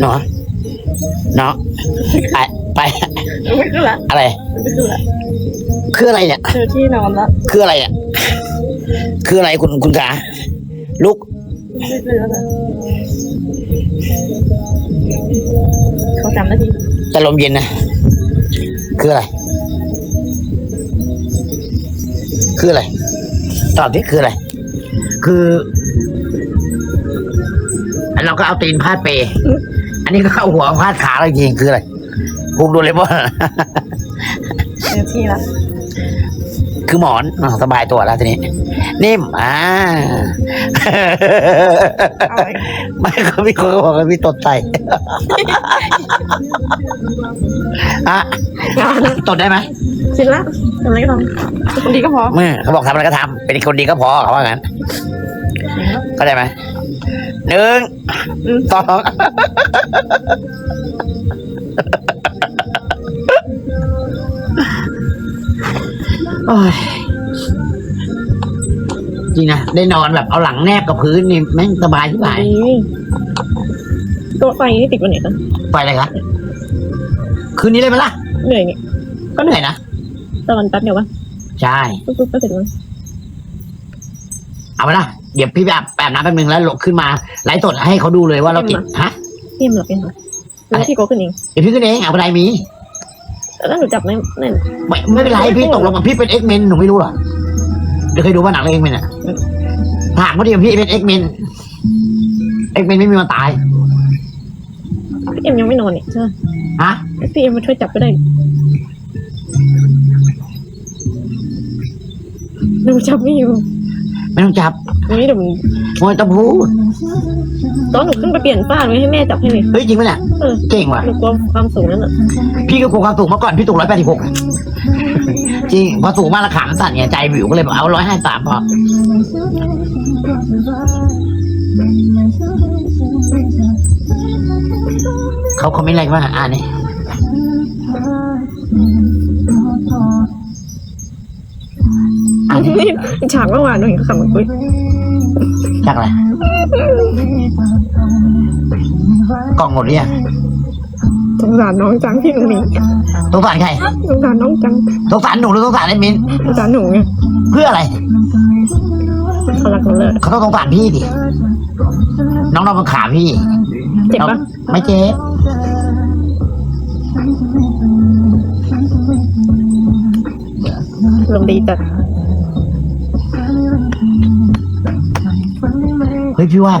เนาะเนาะไปไปไม่ขึ้นละอะไรไม่ขึ้นละคืออะไรเนี่ยเจอที่นอนละคืออะไรเนี่ยคืออะไรคุณคุณขาลุกไม่ขึ้นแล้วนะเขาจำได้ทีแต่ลมเย็นนะคืออะไร คืออะไรตอบที่คืออะไร คือ เราก็เอาตีนพาดเป อันนี้ก็เอาหัวพาดขาเราจริงๆคืออะไรพุงโดูเลยว่าเจอที่ละคือหมอนอะสบายตัวแล้วทีนี้ นิ่ม อ่า เอาไว้ไม่เขาพี่คนก็บอกว่าพี่ตดใจอะงานละตดได้ไหมชินละทำอะไรก็ทำคนดีก็พอ เมื่อเขาบอกทำอะไรก็ทำเป็นคนดีก็พอเขาว่างั้น เข้าใจไหมหนึ่งอืมสองโอ้ยจริงนะได้นอนแบบเอาหลังแนบกับพื้นนี่แม่งสบายที่ไหนนี่ตัวไฟนี่ติดวันไหนนะไปเลยครับคืนนี้เลยไหมล่ะเหนื่อยนี่ก็เหนื่อยนะตะวันแป๊บเดียววะใช่ปุ๊บปุ๊บก็เสร็จแล้ว เอาไปละเดี๋ยวพี่แบบแปบน้ำแป๊บนึงแล้วลงขึ้นมาไลฟ์สดให้เขาดูเลยว่าเราติดฮะพี่มันหลับเป็นเหรอแล้วพี่โกขึ้นเองเดี๋ยวพี่ขึ้นเองเอาไปไหนมีแล้วหนูจับไม่ไม่ไม่ไม่เป็นไรพี่ตกลงกับพี่เป็นเอ็กเมนหนูไม่รู้เหรอเดี๋ยวเคยดูว่าหนังเอ็กเมนอะถามว่าที่พี่เป็นเอ็กเมนเอ็กเมนไม่มีวันตายพี่เอ็มยังไม่นอนเนี่ยใช่ไหมฮะพี่เอ็มมาช่วยจับก็ได้หนูจับไม่อยู่ไม่ ต้องจับวันนี้เดี๋ยวมันไม่ต้องพูดตอนหนูขึ้นไปเปลี่ยนฝ้าหนูให้แม่จับให้เลยเฮ้ยจริงไหมเนี่ยเออเก่งว่ะ หนูกลัวความสูงนั่นแหละพี่ก็กลัวความสูงเมื่อก่อนพี่สูงร้อยแปดสิบหกจริงพอสูงมากและขามันสั่นเนี่ยใจวิวก็เลยบอกเอาร้อยห้าสามพอเขาคอมเมนต์อะไรกันบ้างอ่านนี่ ฉากเมื่อวานหนูเห็นเขาขับมาคุยจากอะไรกล่องหมดหรือยังสงสารน้องจังพี่หนูหนีสงสารใครสงสารน้องจังสงสารหนูหรือสงสารไอ้มินสงสารหนูไงเพื่ออะไรเขารักหนูเลยเขาต้องสงสารพี่ดิน้องนอนบนขาพี่เจ็บปะไม่เจ็บลมดีจัด เฮ้ยพี่ว่า